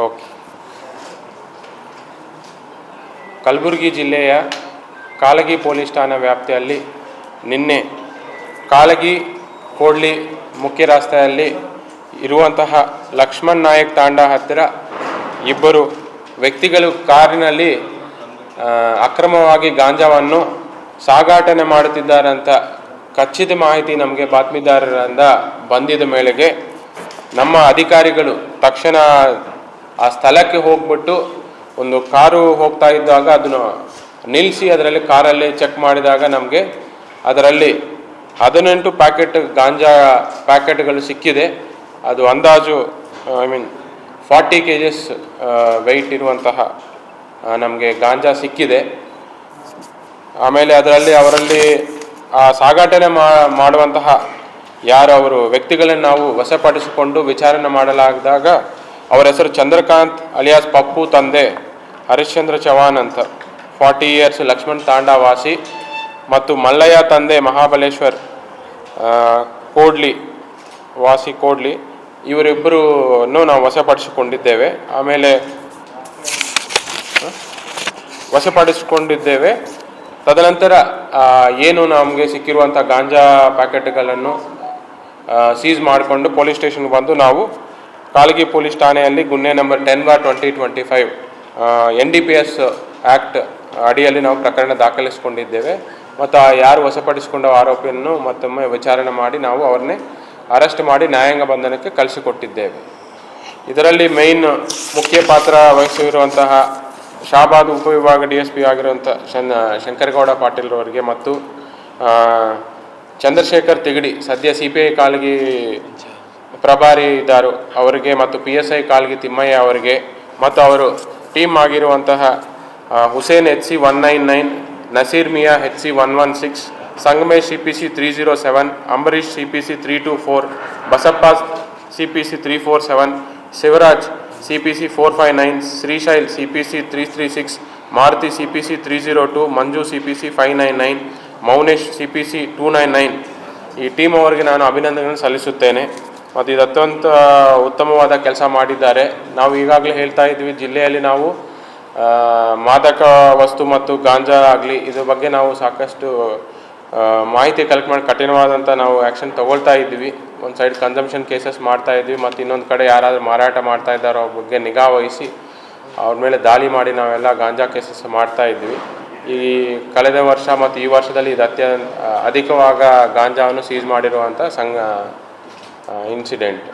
Okay. Kalaburagi ಜಿಲ್ಲೆಯ ಕಾಲಗಿ police ಠಾಣಾ ವ್ಯಾಪ್ತಿಯಲ್ಲಿ ನಿನ್ನೆ ಕಾಲಗಿ ಕೋಡ್ಲಿ ಮುಖ್ಯ ರಸ್ತೆಯಲ್ಲಿ ಇರುವಂತಹ ಲಕ್ಷ್ಮಣ್ ನಾಯಕ್ ತಾಂಡ ಹತ್ತಿರ ಇಬ್ಬರು ವ್ಯಕ್ತಿಗಳು ಕಾರಿನಲ್ಲಿ ಅಕ್ರಮವಾಗಿ ಗಾಂಜಾವನ್ನು ಸಾಗಾಟನೆ ಮಾಡುತ್ತಿದ್ದಾರೆ ಅಂತ ಖಚಿತ ಮಾಹಿತಿ ನಮಗೆ ಬಾತ್ಮೀದಾರರಿಂದ ಬಂದಿದ ಮೇಲೆಗೆ ನಮ್ಮ ಅಧಿಕಾರಿಗಳು ತಕ್ಷಣ ಆ ಸ್ಥಳಕ್ಕೆ ಹೋಗ್ಬಿಟ್ಟು ಒಂದು ಕಾರು ಹೋಗ್ತಾ ಇದ್ದಾಗ ಅದನ್ನು ನಿಲ್ಲಿಸಿ ಅದರಲ್ಲಿ ಕಾರಲ್ಲಿ ಚೆಕ್ ಮಾಡಿದಾಗ ನಮಗೆ ಅದರಲ್ಲಿ ಹದಿನೆಂಟು ಪ್ಯಾಕೆಟ್ ಗಾಂಜಾ ಪ್ಯಾಕೆಟ್ಗಳು ಸಿಕ್ಕಿದೆ. ಅದು ಅಂದಾಜು, I mean, forty K Gs weight ಇರುವಂತಹ ನಮಗೆ ಗಾಂಜಾ ಸಿಕ್ಕಿದೆ. ಆಮೇಲೆ ಅದರಲ್ಲಿ, ಅವರಲ್ಲಿ, ಆ, ಸಾಗಾಟನೆ ಮಾಡುವಂತಹ ಯಾರು ಅವರು ವ್ಯಕ್ತಿಗಳನ್ನು ನಾವು ವಶಪಡಿಸಿಕೊಂಡು ವಿಚಾರಣೆ ಮಾಡಲಾಗಿದಾಗ ಅವರ ಹೆಸರು ಚಂದ್ರಕಾಂತ್ ಅಲಿಯಾಸ್ ಪಪ್ಪು ತಂದೆ ಹರಿಶ್ಚಂದ್ರ ಚವಾನ್ ಅಂತ. ಫಾರ್ಟಿ ಇಯರ್ಸ್ ಲಕ್ಷ್ಮಣ್ ತಾಂಡಾ ವಾಸಿ ಮತ್ತು ಮಲ್ಲಯ್ಯ ತಂದೆ ಮಹಾಬಲೇಶ್ವರ್ ಕೋಡ್ಲಿ, ವಾಸಿ ಕೋಡ್ಲಿ. ಇವರಿಬ್ಬರನ್ನು ನಾವು ವಶಪಡಿಸಿಕೊಂಡಿದ್ದೇವೆ. ಆಮೇಲೆ ವಶಪಡಿಸಿಕೊಂಡಿದ್ದೇವೆ. ತದನಂತರ ಏನು ನಮಗೆ ಸಿಕ್ಕಿರುವಂಥ ಗಾಂಜಾ ಪ್ಯಾಕೆಟ್ಗಳನ್ನು ಸೀಸ್ ಮಾಡಿಕೊಂಡು ಪೊಲೀಸ್ ಸ್ಟೇಷನ್ಗೆ ಬಂದು ನಾವು ಕಾಳಗಿ ಪೊಲೀಸ್ ಠಾಣೆಯಲ್ಲಿ ಗುನ್ನೆ number ten bar twenty twenty five N D P S act ಅಡಿಯಲ್ಲಿ ನಾವು ಪ್ರಕರಣ ದಾಖಲಿಸಿಕೊಂಡಿದ್ದೇವೆ. ಮತ್ತು ಆ ಯಾರು ವಶಪಡಿಸಿಕೊಂಡ ಆರೋಪಿಯನ್ನು ಮತ್ತೊಮ್ಮೆ ವಿಚಾರಣೆ ಮಾಡಿ ನಾವು ಅವರನ್ನೇ ಅರೆಸ್ಟ್ ಮಾಡಿ ನ್ಯಾಯಾಂಗ ಬಂಧನಕ್ಕೆ ಕಳಿಸಿಕೊಟ್ಟಿದ್ದೇವೆ. ಇದರಲ್ಲಿ ಮೇಯ್ನ್ ಮುಖ್ಯ ಪಾತ್ರ ವಹಿಸಿರುವಂತಹ ಶಾಬಾದ್ ಉಪವಿಭಾಗ ಡಿ ಎಸ್ ಪಿ ಆಗಿರುವಂಥ ಶನ್, ಶಂಕರಗೌಡ ಪಾಟೀಲ್ ಅವರಿಗೆ ಮತ್ತು ಚಂದ್ರಶೇಖರ್ ತಿಗಡಿ, ಸದ್ಯ ಸಿ ಪಿ ಐ ಕಾಲ್ಗಿ ಪ್ರಭಾರಿ ಇದ್ದರು ಅವರಿಗೆ ಮತ್ತು P S I Kalgi Thimmaiah ಅವರಿಗೆ ಮತ್ತು ಅವರು ಟೀಮ್ ಆಗಿರುವಂತಹ Hussain H C one nine nine Nasir Mia H C one one six Sangamesh C P C three zero seven Ambareesh C P C three two four Basappa C P C three four seven Shivaraj C P C four five nine Shrishail C P C three three six Maruti C P C three zero two Manju C P C five nine nine Mounesh C P C two nine nine ಈ team ಅವರಿಗೆ ನಾನು ಅಭಿನಂದನೆಗಳನ್ನು ಸಲ್ಲಿಸುತ್ತೇನೆ. ಮತ್ತು ಇದು ಅತ್ಯಂತ ಉತ್ತಮವಾದ ಕೆಲಸ ಮಾಡಿದ್ದಾರೆ. ನಾವು ಈಗಾಗಲೇ ಹೇಳ್ತಾ ಇದ್ವಿ, ಜಿಲ್ಲೆಯಲ್ಲಿ ನಾವು ಮಾದಕ ವಸ್ತು ಮತ್ತು ಗಾಂಜಾ ಆಗಲಿ, ಇದ್ರ ಬಗ್ಗೆ ನಾವು ಸಾಕಷ್ಟು ಮಾಹಿತಿ ಕಲೆಕ್ಟ್ ಮಾಡಿ ಕಠಿಣವಾದಂಥ ನಾವು ಆ್ಯಕ್ಷನ್ ತಗೊಳ್ತಾ ಇದ್ವಿ. ಒಂದು ಸೈಡ್ ಕನ್ಸಂಪ್ಷನ್ ಕೇಸಸ್ ಮಾಡ್ತಾ ಇದ್ವಿ, ಮತ್ತು ಇನ್ನೊಂದು ಕಡೆ ಯಾರಾದರೂ ಮಾರಾಟ ಮಾಡ್ತಾ ಇದ್ದಾರೋ, ಅವ್ರ ಬಗ್ಗೆ ನಿಗಾ ವಹಿಸಿ, ಅವ್ರ ಮೇಲೆ ದಾಳಿ ಮಾಡಿ ನಾವೆಲ್ಲ ಗಾಂಜಾ ಕೇಸಸ್ ಮಾಡ್ತಾ ಇದ್ವಿ. ಈ ಕಳೆದ ವರ್ಷ ಮತ್ತು ಈ ವರ್ಷದಲ್ಲಿ ಇದು ಅತ್ಯ ಅಧಿಕವಾಗ ಗಾಂಜಾವನ್ನು ಸೀಸ್ ಮಾಡಿರುವಂಥ ಸಂಘ incident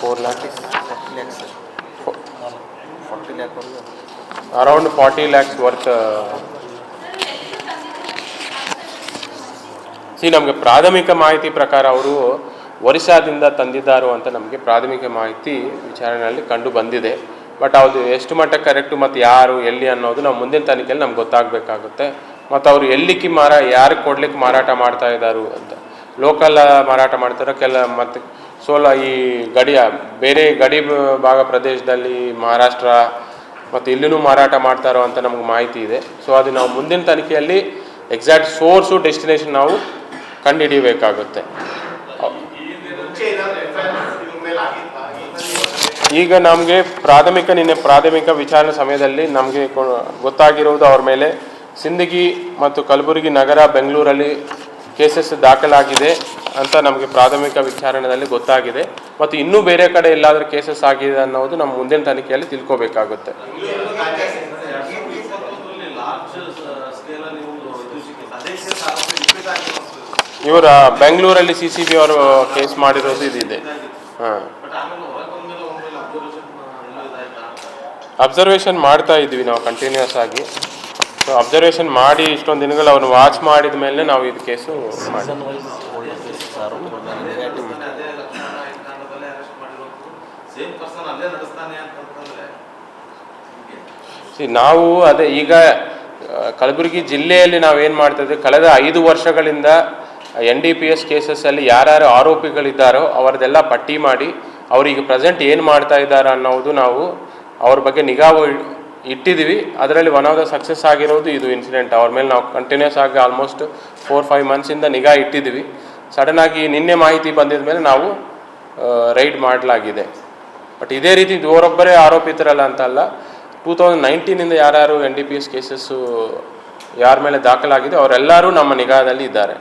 four lakhs around forty lakhs worth C ನಮಗೆ ಪ್ರಾಥಮಿಕ ಮಾಹಿತಿ ಪ್ರಕಾರ ಅವರು ಒರಿಸ್ಸಾದಿಂದ ತಂದಿದ್ದಾರೋ ಅಂತ ನಮಗೆ ಪ್ರಾಥಮಿಕ ಮಾಹಿತಿ ವಿಚಾರಣೆಯಲ್ಲಿ ಕಂಡು ಬಂದಿದೆ. ಬಟ್ ಅದು ಎಷ್ಟು ಮಟ್ಟ ಕರೆಕ್ಟು ಮತ್ತು ಯಾರು, ಎಲ್ಲಿ ಅನ್ನೋದು ನಾವು ಮುಂದಿನ ತನಿಖೆಯಲ್ಲಿ ನಮ್ಗೆ ಗೊತ್ತಾಗಬೇಕಾಗುತ್ತೆ. ಮತ್ತು ಅವರು ಎಲ್ಲಿಕ್ಕೆ ಮಾರ, ಯಾರಿಗೆ ಕೊಡ್ಲಿಕ್ಕೆ ಮಾರಾಟ ಮಾಡ್ತಾ ಇದ್ದಾರು ಅಂತ. ಲೋಕಲ್ ಮಾರಾಟ ಮಾಡ್ತಾರೋ ಕೆಲ ಮತ್ತು ಸೋಲ ಈ ಗಡಿಯ, ಬೇರೆ ಗಡಿ ಭಾಗ ಪ್ರದೇಶದಲ್ಲಿ ಮಹಾರಾಷ್ಟ್ರ ಮತ್ತು ಇಲ್ಲಿನೂ ಮಾರಾಟ ಮಾಡ್ತಾರೋ ಅಂತ ನಮ್ಗೆ ಮಾಹಿತಿ ಇದೆ. ಸೊ ಅದು ನಾವು ಮುಂದಿನ ತನಿಖೆಯಲ್ಲಿ ಎಕ್ಸಾಕ್ಟ್ ಸೋರ್ಸು ಡೆಸ್ಟಿನೇಷನ್ ನಾವು ಕಂಡುಹಿಡಿಯಬೇಕಾಗುತ್ತೆ ಈಗ ನಮಗೆ ಪ್ರಾಥಮಿಕ, ನಿನ್ನೆ ಪ್ರಾಥಮಿಕ ವಿಚಾರಣೆ ಸಮಯದಲ್ಲಿ ನಮಗೆ ಗೊತ್ತಾಗಿರುವುದು ಅವ್ರ ಮೇಲೆ. ಸಿಂದಗಿ ಮತ್ತು ಕಲಬುರಗಿ ನಗರ ಬೆಂಗಳೂರಲ್ಲಿ ಕೇಸಸ್ ದಾಖಲಾಗಿದೆ ಅಂತ ನಮಗೆ ಪ್ರಾಥಮಿಕ ವಿಚಾರಣೆಯಲ್ಲಿ ಗೊತ್ತಾಗಿದೆ. ಮತ್ತು ಇನ್ನೂ ಬೇರೆ ಕಡೆ ಎಲ್ಲಾದರೂ ಕೇಸಸ್ ಆಗಿದೆ ಅನ್ನೋದು ನಮ್ಮ ಮುಂದಿನ ತನಿಖೆಯಲ್ಲಿ ತಿಳ್ಕೊಬೇಕಾಗುತ್ತೆ. ಇವರ ಬೆಂಗಳೂರಲ್ಲಿ ಸಿ ಸಿ ಬಿ ಅವರು ಕೇಸ್ ಮಾಡಿರೋದು ಇದಿದೆ. ಹಾಂ. ಅಬ್ಸರ್ವೇಷನ್ ಮಾಡ್ತಾ ಇದ್ವಿ ನಾವು ಕಂಟಿನ್ಯೂಸ್ ಆಗಿ. ಸೊ ಅಬ್ಸರ್ವೇಷನ್ ಮಾಡಿ ಇಷ್ಟೊಂದು ದಿನಗಳು ಅವನು ವಾಚ್ ಮಾಡಿದ ಮೇಲೆ ನಾವು ಇದು ಕೇಸು ಮಾಡಿ ಸೇಮ್ ಪರ್ಸನ್ ಅಲ್ಲೇ ನಡೆಸ್ತಾನೆ ಅಂತಂತಂದ್ರೆ See, ನಾವು ಅದೇ ಈಗ ಕಲಬುರಗಿ ಜಿಲ್ಲೆಯಲ್ಲಿ ನಾವು ಮಾಡ್ತಾ ಇದ್ದೀವಿ ಕಳೆದ ಐದು ವರ್ಷಗಳಿಂದ ಎನ್ ಡಿ ಪಿ ಎಸ್ ಕೇಸಸ್ಸಲ್ಲಿ ಯಾರ್ಯಾರು ಆರೋಪಿಗಳಿದ್ದಾರೋ ಅವರದೆಲ್ಲ ಪಟ್ಟಿ ಮಾಡಿ ಅವರಿಗೆ ಪ್ರೆಸೆಂಟ್ ಏನು ಮಾಡ್ತಾ ಇದ್ದಾರೆ ಅನ್ನೋದು ನಾವು ಅವ್ರ ಬಗ್ಗೆ ನಿಗಾ ಇಟ್ಟಿದ್ದೀವಿ. ಅದರಲ್ಲಿ ಒನ್ ಆಫ್ ದ ಸಕ್ಸಸ್ ಆಗಿರೋದು ಇದು ಇನ್ಸಿಡೆಂಟ್ ಅವ್ರ ಮೇಲೆ ನಾವು ಕಂಟಿನ್ಯೂಸ್ ಆಗಿ ಆಲ್ಮೋಸ್ಟ್ ಫೋರ್ ಫೈವ್ ಮಂತ್ಸಿಂದ ನಿಗಾ ಇಟ್ಟಿದ್ದೀವಿ. ಆಗಿ ನಿನ್ನೆ ಮಾಹಿತಿ ಬಂದಿದ ಮೇಲೆ ನಾವು ರೈಡ್ ಮಾಡಲಾಗಿದೆ. ಬಟ್ ಇದೇ ರೀತಿ ಇವರೊಬ್ಬರೇ ಆರೋಪಿತರಲ್ಲ ಅಂತಲ್ಲ ಟೂ ತೌಸಂಡ್ ನೈನ್ಟೀನಿಂದ ಯಾರ್ಯಾರು N D P S cases ಯಾರ ಮೇಲೆ ದಾಖಲಾಗಿದೆ, ಅವರೆಲ್ಲರೂ ನಮ್ಮ ನಿಗಾದಲ್ಲಿ ಇದ್ದಾರೆ.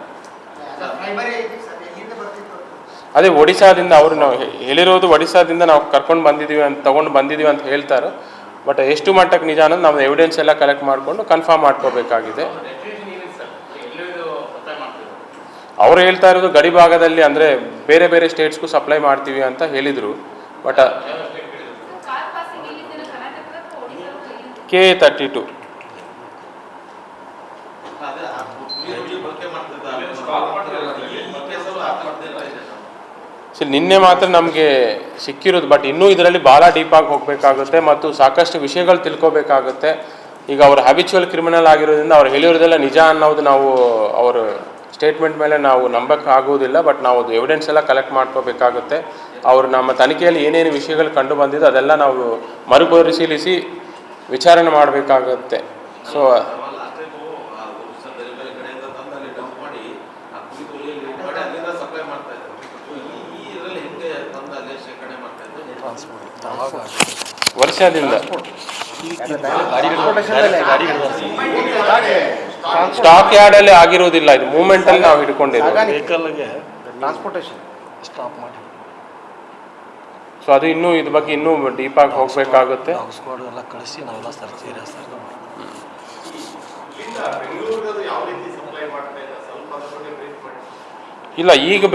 ಅದೇ ಒಡಿಶಾದಿಂದ ಅವರು ನಾವು ಹೇಳಿರೋದು ಒಡಿಶಾದಿಂದ ನಾವು ಕರ್ಕೊಂಡು ಬಂದಿದ್ದೀವಿ ಅಂತ ತೊಗೊಂಡು ಬಂದಿದ್ದೀವಿ ಅಂತ ಹೇಳ್ತಾರೆ. ಬಟ್ ಎಷ್ಟು ಮಟ್ಟಕ್ಕೆ ನಿಜ ಅನ್ನೋದು ನಾವು ಎವಿಡೆನ್ಸ್ ಎಲ್ಲ ಕಲೆಕ್ಟ್ ಮಾಡಿಕೊಂಡು ಕನ್ಫರ್ಮ್ ಮಾಡ್ಕೋಬೇಕಾಗಿದೆ. ಅವರು ಹೇಳ್ತಾ ಇರೋದು ಗಡಿ ಭಾಗದಲ್ಲಿ ಅಂದರೆ ಬೇರೆ ಬೇರೆ ಸ್ಟೇಟ್ಸ್ಗೂ ಸಪ್ಲೈ ಮಾಡ್ತೀವಿ ಅಂತ ಹೇಳಿದರು. But K thirty two so ನಿನ್ನೆ ಮಾತ್ರ ನಮಗೆ ಸಿಕ್ಕಿರೋದು ಬಟ್ ಇನ್ನೂ ಇದರಲ್ಲಿ ಭಾಳ ಡೀಪಾಗಿ ಹೋಗಬೇಕಾಗುತ್ತೆ ಮತ್ತು ಸಾಕಷ್ಟು ವಿಷಯಗಳು ತಿಳ್ಕೊಬೇಕಾಗುತ್ತೆ. ಈಗ ಅವರು ಹ್ಯಾಬಿಚುವಲ್ ಕ್ರಿಮಿನಲ್ ಆಗಿರೋದ್ರಿಂದ ಅವ್ರು ಹೇಳಿರೋದೆಲ್ಲ ನಿಜ ಅನ್ನೋದು ನಾವು ಅವರು ಸ್ಟೇಟ್ಮೆಂಟ್ ಮೇಲೆ ನಾವು ನಂಬಕ್ಕೆ ಆಗೋದಿಲ್ಲ ಬಟ್ ನಾವು ಅದು ಎವಿಡೆನ್ಸ್ ಎಲ್ಲ ಕಲೆಕ್ಟ್ ಮಾಡ್ಕೋಬೇಕಾಗುತ್ತೆ. ಅವರು ನಮ್ಮ ತನಿಖೆಯಲ್ಲಿ ಏನೇನು ವಿಷಯಗಳು ಕಂಡು ಬಂದಿದೆ ಅದೆಲ್ಲ ನಾವು ಮರುಪರಿಶೀಲಿಸಿ ವಿಚಾರಣೆ ಮಾಡಬೇಕಾಗುತ್ತೆ. ಸೊ ಅವಾಗ last time ಆ ಒರಿಸ್ಸಾ ಬೇರೆ ಬೇರೆ ಕಡೆಯಿಂದ ತಂದು ಅಲ್ಲಿ ಡಂಪ್ ಮಾಡಿ ಆ ಕುಡಿ ತೊಲೆಯಲ್ಲಿ ಇಟ್ಟು ಮಾಡಿ ಅಲ್ಲಿಂದ ಸಪ್ಲೈ ಮಾಡ್ತಾ ಇದ್ರು ಈ ಈ ಇದರಲ್ಲಿ ಹಿಂಗೆ ತಂದು ಅಲ್ಲೇ ಶೇಖರಣೆ ಮಾಡ್ತಾ ಇದ್ರು ವರ್ಷದಿಂದ. ಸ್ಟಾಕ್ ಯಾರ್ಡ್ ಅಲ್ಲಿ ಆಗಿರೋದಿಲ್ಲ ಇದು ಮೂಮೆಂಟಲ್ಲಿ ನಾವು ಹಿಡ್ಕೊಂಡಿದ್ದೀವಿ ಸ್ಟಾಪ್ ಮಾಡಿ. ಸೊ ಅದು ಇನ್ನೂ ಇದ್ರ ಬಗ್ಗೆ ಇನ್ನೂ ಡೀಪ್ ಆಗಿ ಹೋಗ್ಬೇಕಾಗುತ್ತೆ. ಸ್ಕ್ವಾಡ್ ಎಲ್ಲ ಕಳಿಸಿ ನಾವೆಲ್ಲ ಸರ್? ಇಲ್ಲ ಈಗ